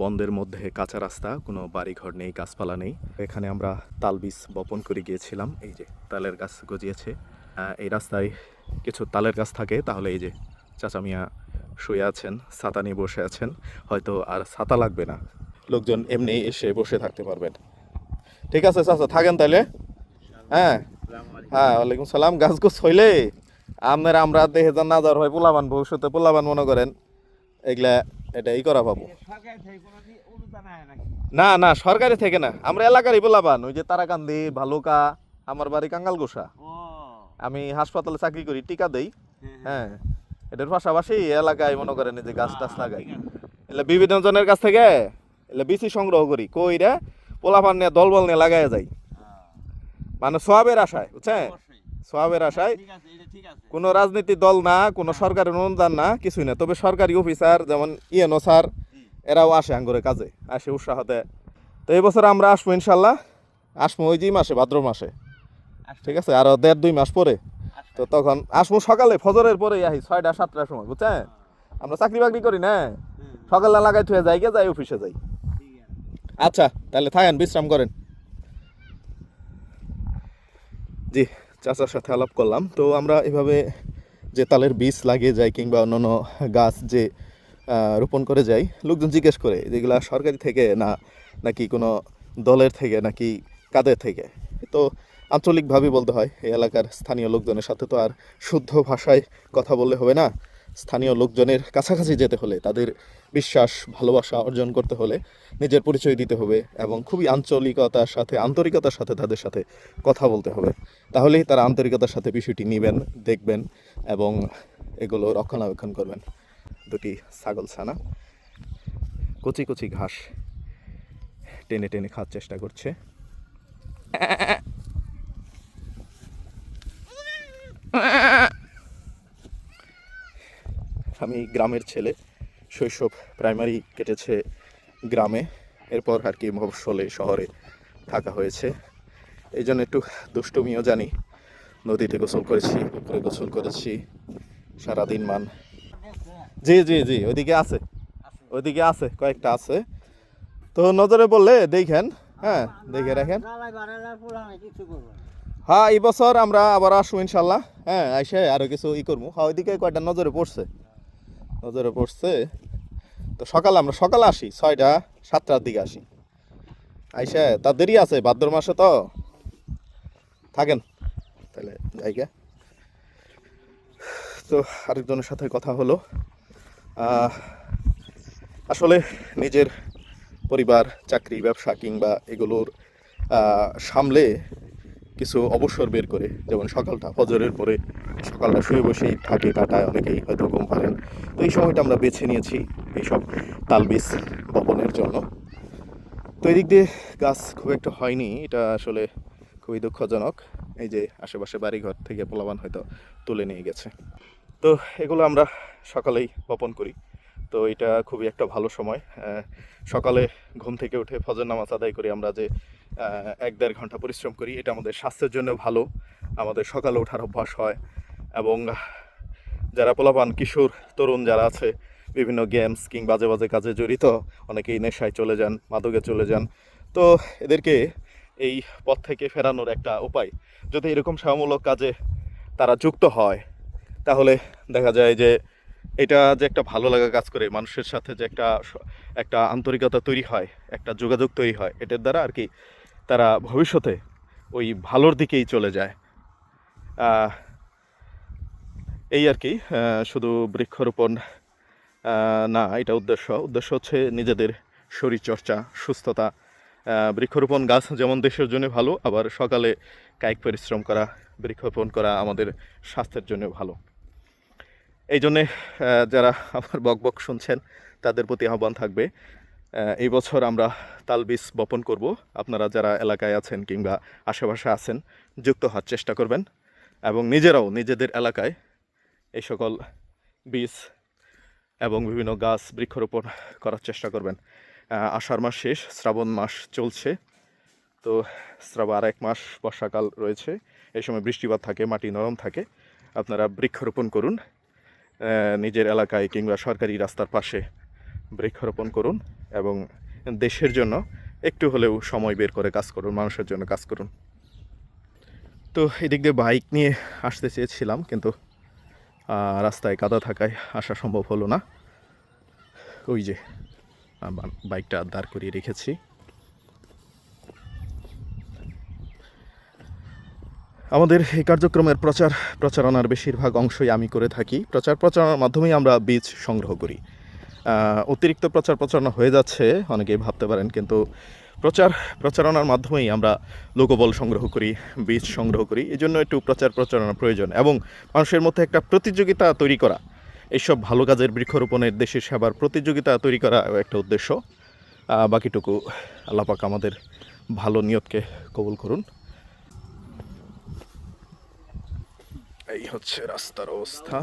বন্ধের মধ্যে কাঁচা রাস্তা, কোনো বাড়িঘর নেই, গাছপালা নেই। এখানে আমরা তাল বীজ বপন করে গিয়েছিলাম। এই যে তালের গাছ গজিয়েছে। এই রাস্তায় কিছু তালের গাছ থাকে। তাহলে এই যে চাচা মিয়া শুয়ে আছেন, ছাতা নিয়ে বসে আছেন, হয়তো আর ছাতা লাগবে না। লোকজন এমনি এসে বসে থাকতে পারবেন। ঠিক আছে চাচা, থাকেন তাহলে হ্যাঁ। হ্যাঁ ওয়ালাইকুম সালাম। গাছ গোছ হইলে আপনার আমরা দেখে যান না যাওয়ার হয় পোলাবান ভবিষ্যতে পোলাবান মনে করেন। এগুলা এটা করা পাবো না না সরকারি থেকে না। আমরা এলাকারই পোলাবান ওই যে তারাকান্দি ভালুকা আমার বাড়ি কাঙ্গাল গোসা আমি হাসপাতালে চাকরি করি টিকা দেই। হ্যাঁ এটার পাশাপাশি এলাকায় মনে করেন যে গাছ টাছ লাগাই। এলে বিভিন্ন জনের কাছ থেকে এলে বিচি সংগ্রহ করি কইরা পোলাপান নিয়ে দলবল নিয়ে লাগাই যাই। মানে সবের আশায় বুঝছেন? সবের আশায় কোনো রাজনীতির দল না কোনো সরকারের অনুদান না কিছুই না। তবে সরকারি অফিসার যেমন ইএনও স্যার এরাও আসে আঙ্গুরে কাজে আসে উৎসাহ তো এই বছর আমরা আসব ইনশাল্লাহ। আসব ওই যে মাসে ভাদ্র মাসে। ঠিক আছে আরও দেড় দুই মাস পরে। তো তখন আসব সকালে ফজরের পরে আহি ছয়টা সাতটার সময় বুঝছেন? আমরা চাকরি বাকরি করি না। সকালে লাগাই থুয়ে যাই গে যাই। অফিসে যাই আচ্ছা তাহলে থাকেন বিশ্রাম করেন। জি। চাচার সাথে আলাপ করলাম। তো আমরা এভাবে যে তালের বীজ লাগিয়ে যাই কিংবা অন্যান্য গাছ যে রোপণ করে যাই, লোকজন জিজ্ঞেস করে যেগুলা সরকারি থেকে না, নাকি কোনো দলের থেকে, নাকি কাদের থেকে? তো আঞ্চলিকভাবে বলতে হয়, এই এলাকার স্থানীয় লোকজনের সাথে তো আর শুদ্ধ ভাষায় কথা বললে হবে না। স্থানীয় লোকজনের কাছাকাছি যেতে হলে, তাদের বিশ্বাস, ভালোবাসা অর্জন করতে হলে নিজের পরিচয় দিতে হবে এবং খুবই আঞ্চলিকতার সাথে, আন্তরিকতার সাথে তাদের সাথে কথা বলতে হবে। তাহলেই তারা আন্তরিকতার সাথে বিষয়টি নেবেন, দেখবেন এবং এগুলো রক্ষণাবেক্ষণ করবেন। দুটি ছাগল ছানা কচি কচি ঘাস টেনে টেনে খাওয়ার চেষ্টা করছে। আমি গ্রামের ছেলে। শৈশব প্রাইমারি কেটেছে গ্রামে। এরপর আর কি মফসলে শহরে থাকা হয়েছে। এই জন্য একটু দুষ্টুমিও জানি। নদীতে গোসল করেছি, পুকুরে গোসল করেছি, সারাদিন মান। জি জি জি, ওইদিকে আছে। ওইদিকে আছে, কয়েকটা আছে। তো নজরে বললে দেখেন হ্যাঁ দেখে রাখেন। হ্যাঁ এই বছর আমরা আবার আসব ইনশাল্লাহ। হ্যাঁ আইসে আরও কিছু ই করব। হ্যাঁ ওইদিকে কয়টা নজরে পড়ছে। নজরে পড়ছে। তো সকালে আমরা, সকালে আসি, ছয়টা, সাতটার দিকে আসি। আইসে, তা দেরি আছে, ভাদ্র মাসে তো। থাকেন, তাহলে জায়গা। তো আরেকজনের সাথে কথা হলো। আসলে নিজের পরিবার, চাকরি, ব্যবসা কিংবা এগুলোর সামলে কিছু অবসর বের করে, যেমন সকালটা ফজরের পরে, সকালটা শুয়ে বসেই থাকে, কাটায়, অনেকেই হয়তো ঘুম পারেন। তো এই সময়টা আমরা বেছে নিয়েছি এইসব তালবিজ বপনের জন্য। তো এদিক দিয়ে গাছ খুব একটা হয়নি, এটা আসলে খুবই দুঃখজনক। এই যে আশেপাশে বাড়িঘর থেকে পোলাবান হয়তো তুলে নিয়ে গেছে। তো এগুলো আমরা সকালেই বপন করি। তো এটা খুবই একটা ভালো সময়। সকালে ঘুম থেকে উঠে ফজর নামাজ আদায় করি আমরা যে এক দেড় ঘণ্টা পরিশ্রম করি, এটা আমাদের স্বাস্থ্যের জন্য ভালো, আমাদের সকালে ওঠার অভ্যাস হয় এবং যারা পোলাপান, কিশোর, তরুণ যারা আছে, বিভিন্ন গেমস কিংবা বাজে বাজে কাজে জড়িত, অনেকেই নেশায় চলে যান, মাদকে চলে যান। তো এদেরকে এই পথ থেকে ফেরানোর একটা উপায়, যদি এরকম সেবামূলক কাজে তারা যুক্ত হয়, তাহলে দেখা যায় যে এটা যে একটা ভালো লাগা কাজ করে, মানুষের সাথে যে একটা একটা আন্তরিকতা তৈরি হয়, একটা যোগাযোগ তৈরি হয়, এটার দ্বারা আর কি তারা ভবিষ্যতে ওই ভালোর দিকেই চলে যায়। এই আর কি শুধু বৃক্ষরোপণ না, এটা উদ্দেশ্য। উদ্দেশ্য হচ্ছে নিজেদের শরীরচর্চা, সুস্থতা। বৃক্ষরোপণ গাছ যেমন দেশের জন্য ভালো, আবার সকালে কায়িক পরিশ্রম করা, বৃক্ষরোপণ করা আমাদের স্বাস্থ্যের জন্য ভালো। এই জন্যে যারা আমার বক বক শুনছেন, তাদের প্রতি আহ্বান থাকবে এই বছর আমরা তালবীজ বপন করব। আপনারা যারা এলাকায় আছেন কিংবা আশেপাশে আছেন, যুক্ত হওয়ার চেষ্টা করবেন এবং নিজেরাও নিজেদের এলাকায় এই সকল বীজ এবং বিভিন্ন গাছ বৃক্ষরোপণ করার চেষ্টা করবেন। আষাঢ় মাস শেষ, শ্রাবণ মাস চলছে। তো শ্রাবণ আর এক মাস বর্ষাকাল রয়েছে। এই সময় বৃষ্টিপাত থাকে, মাটি নরম থাকে। আপনারা বৃক্ষরোপণ করুন। নিজের এলাকায় কিংবা সরকারি রাস্তার পাশে বৃক্ষরোপণ করুন। এবং দেশের জন্য একটু হলেও সময় বের করে কাজ করুন, মানুষের জন্য কাজ করুন। তো এদিক দিয়ে বাইক নিয়ে আসতে চেয়েছিলাম, কিন্তু রাস্তায় কাদা থাকায় আসা সম্ভব হলো না। ওই যে বাইকটা দাঁড় করিয়ে রেখেছি। আমাদের এই কার্যক্রমের প্রচার প্রচারণার বেশিরভাগ অংশই আমি করে থাকি। প্রচার প্রচারণার মাধ্যমেই আমরা বীজ সংগ্রহ করি। অতিরিক্ত প্রচার প্রচারণা হয়ে যাচ্ছে। অনেকেই ভাবতে পারেন, কিন্তু প্রচার প্রচারণার মাধ্যমেই আমরা লোকবল সংগ্রহ করি, বীজ সংগ্রহ করি। এই জন্য একটু প্রচার প্রচারণা প্রয়োজন এবং মানুষের মধ্যে একটা প্রতিযোগিতা তৈরি করা। এইসব ভালো কাজের বৃক্ষরোপণের দেশের সেবার প্রতিযোগিতা তৈরি করা একটা উদ্দেশ্য। বাকিটুকু আল্লাপাক আমাদের ভালো নিয়তকে কবুল করুন। এই হচ্ছে রাস্তার অবস্থা।